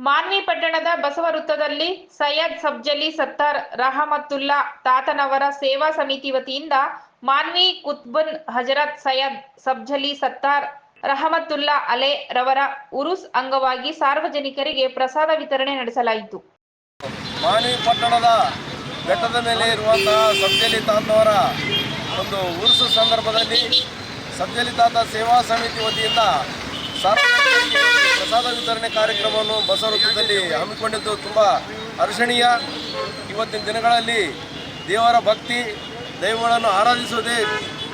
ಮಾನ್ವಿ ಪಟ್ಟಣದ ಬಸವ ವೃತ್ತದಲ್ಲಿ ಸೈಯದ್ ಸಬ್ಜಲಿ ಸತ್ತಾರ್ ರಹಮತ್ತುಲ್ಲಾ ತಾತನವರ ಸೇವಾ ಸಮಿತಿ ವತಿಯಿಂದ ಮಾನ್ವಿ ಕುತ್ಬುನ್ ಹಜರತ್ ಸೈಯದ್ ಸಬ್ಜಲಿ ಸತ್ತಾರ್ ರಹಮತ್ತುಲ್ಲಾ ಅಲೆ ರವರ ಉರುಸ್ ಅಂಗವಾಗಿ ಸಾರ್ವಜನಿಕರಿಗೆ ಪ್ರಸಾದ ವಿತರಣೆ ನಡೆಸಲಾಯಿತು. ಮಾನ್ವಿ ಪಟ್ಟಣದ ಬೆಟ್ಟದ ಮೇಲೆ ಇರುವಂತಹ ಸಬ್ಜಲಿ ತಾತನವರ ಒಂದು ಉರುಸು ಸಂದರ್ಭದಲ್ಲಿ ಸಬ್ಜಲಿ ತಾತ ಸೇವಾ ಸಮಿತಿ ವತಿಯಿಂದ ಸಾರ್ವಜನಿಕರಿಗೆ ಪ್ರಸಾದ ವಿತರಣೆ ಕಾರ್ಯಕ್ರಮವನ್ನು ಬಸವೃತ್ತದಲ್ಲಿ ಹಮ್ಮಿಕೊಂಡಿದ್ದು ತುಂಬ ಹರ್ಷಣೀಯ ಇವತ್ತಿನ ದಿನಗಳಲ್ಲಿ ದೇವರ ಭಕ್ತಿ, ದೈವಗಳನ್ನು ಆರಾಧಿಸುವುದೇ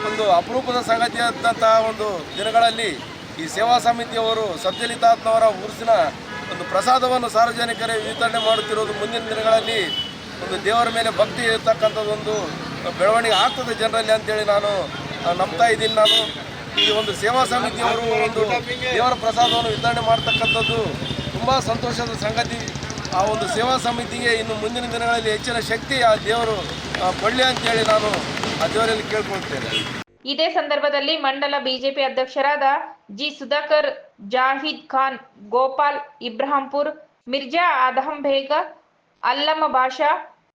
ಒಂದು ಅಪರೂಪದ ಸಂಗತಿಯಾದಂತಹ ಒಂದು ದಿನಗಳಲ್ಲಿ ಈ ಸೇವಾ ಸಮಿತಿಯವರು ಸತ್ಯಲಿತಾತ್ಮವರ ಉರುಸಿನ ಒಂದು ಪ್ರಸಾದವನ್ನು ಸಾರ್ವಜನಿಕರಿಗೆ ವಿತರಣೆ ಮಾಡುತ್ತಿರುವುದು ಮುಂದಿನ ದಿನಗಳಲ್ಲಿ ಒಂದು ದೇವರ ಮೇಲೆ ಭಕ್ತಿ ಇರತಕ್ಕಂಥದ್ದೊಂದು ಬೆಳವಣಿಗೆ ಆಗ್ತದೆ ಜನರಲ್ಲಿ ಅಂತೇಳಿ ನಾನು ನಂಬ್ತಾ ಇದ್ದೀನಿ ನಾನು. ಈ ಒಂದು ಸೇವಾ ಸಮಿತಿಯವರು ಒಂದು ದೇವರ ಪ್ರಸಾದವನ್ನು ವಿತರಣೆ ಮಾಡ್ತಕ್ಕಂಥದ್ದು ತುಂಬ ಸಂತೋಷದ ಸಂಗತಿ. ಆ ಒಂದು ಸೇವಾ ಸಮಿತಿಗೆ ಇನ್ನು ಮುಂದಿನ ದಿನಗಳಲ್ಲಿ ಹೆಚ್ಚಿನ ಶಕ್ತಿ ಆ ದೇವರು ಕೊಡಲಿ ಅಂತೇಳಿ ನಾನು ಆ ದೇವರಲ್ಲಿ ಕೇಳ್ಕೊಳ್ತೇನೆ. ಇದೇ ಸಂದರ್ಭದಲ್ಲಿ ಮಂಡಲ ಬಿಜೆಪಿ ಅಧ್ಯಕ್ಷರಾದ ಜಿ ಸುಧಾಕರ್, ಜಾಹಿದ್ ಖಾನ್, ಗೋಪಾಲ್ ಇಬ್ರಾಹಿಂಪುರ್, ಮಿರ್ಜಾ ಆದಹಂ ಬೇಗ, ಅಲ್ಲಮ ಬಾಷಾ,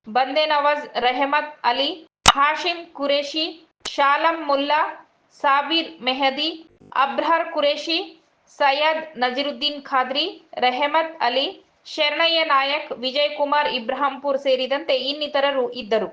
ಬಂದೆ ನವಾಜ್, ರೆಹಮತ್ ಅಲಿ, ಹಾಶಿಂ ಕುರೇಶಿ ಶಾಲಂ ಮುಲ್ಲಾ ಸಾಬೀರ್ ಮೆಹದಿ ಅಬ್ರಾರ್ ಕುರೇಶಿ ಸೈಯದ್ ನಜೀರುದ್ದೀನ್ ಖಾದ್ರಿ, ರೆಹಮತ್ ಅಲಿ, ಶರಣಯ್ಯ ನಾಯಕ್, ವಿಜಯ್ ಕುಮಾರ್ ಇಬ್ರಾಹಿಂಪುರ್ ಸೇರಿದಂತೆ ಇನ್ನಿತರರು ಇದ್ದರು.